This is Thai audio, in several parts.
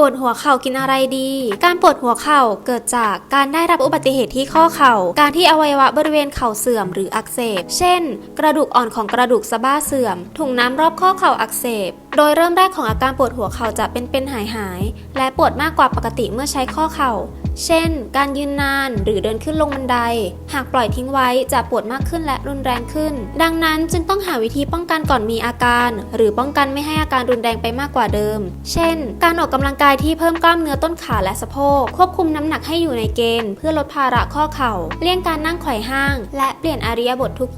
ปวดหัวเข่ากินอะไรดี การปวดหัวเข่าเกิดจากการได้รับอุบัติเหตุที่ข้อเข่า การที่อวัยวะบริเวณเข่าเสื่อมหรืออักเสบ เช่น กระดูกอ่อนของกระดูกสะบ้าเสื่อม ถุงน้ำรอบข้อเข่าอักเสบ โดยเริ่มแรกของอาการปวดหัวเข่าจะเป็นเป็นหายหาย และปวดมากกว่าปกติเมื่อใช้ข้อเข่า เช่น การยืนนานหรือเดินขึ้นลงบันได หากปล่อยทิ้งไว้จะปวดมากขึ้นและรุนแรงขึ้น ดังนั้นจึงต้องหาวิธีป้องกันก่อนมีอาการ หรือป้องกันไม่ให้อาการรุนแรงไปมากกว่าเดิม เช่น การออกกำลังกายที่เพิ่มกล้ามเนื้อต้นขาและสะโพกควบคุมน้ำหนักให้อยู่ในเกณฑ์ เพื่อลดภาระข้อเข่า เลี่ยงการนั่งไขว่ห้าง และเปลี่ยนอาริยบททุก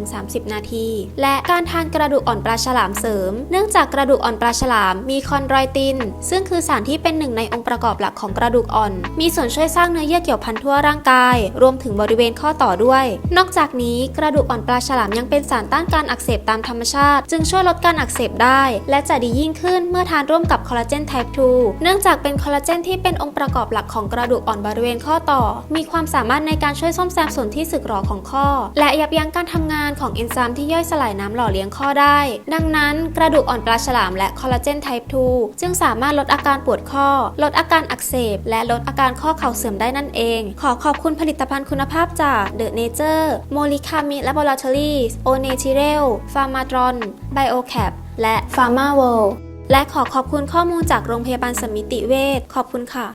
20-30 นาที และการทานกระดูกอ่อนปลาฉลามเสริม เนื่องจากกระดูกอ่อนปลาฉลามมีคอนดรอยติน ซึ่งคือสารที่เป็นหนึ่งในองค์ประกอบหลักของกระดูกอ่อน มีส่วนช่วยสร้างเนื้อเยื่อเกี่ยวพันทั่วร่างกาย รวมถึงบริเวณข้อต่อด้วย นอกจากนี้กระดูกอ่อนปลาฉลามยังเป็นสารต้านการอักเสบตามธรรมชาติ จึงช่วยลดการอักเสบได้ และจะดียิ่งขึ้นเมื่อทานร่วมกับคอลลาเจน type 2เนื่องจากเป็นคอลลาเจนที่เป็นองค์ประกอบหลักของกระดูกอ่อนบริเวณข้อต่อ มีความสามารถในการช่วยซ่อมแซมส่วนที่สึกหรอของข้อ และยับยั้งการทำงานของเอนไซม์ที่ย่อยสลายน้ำหล่อเลี้ยงข้อได้ ดังนั้นกระดูกอ่อนปลาฉลามและคอลลาเจน type 2จึงสามารถลดอาการปวดข้อ ลดอาการอักเสบ และลดอาการข้อเข่าเสื่อมได้นั่นเอง ขอขอบคุณผลิตภัณฑ์คุณภาพจาก The Nature m o l i c a m i Laboratories O Naturel Pharmatron BioCap และ Pharma World และขอขอบคุณข้อมูลจากโรงพยาบาลสมิติเวชขอบคุณค่ะ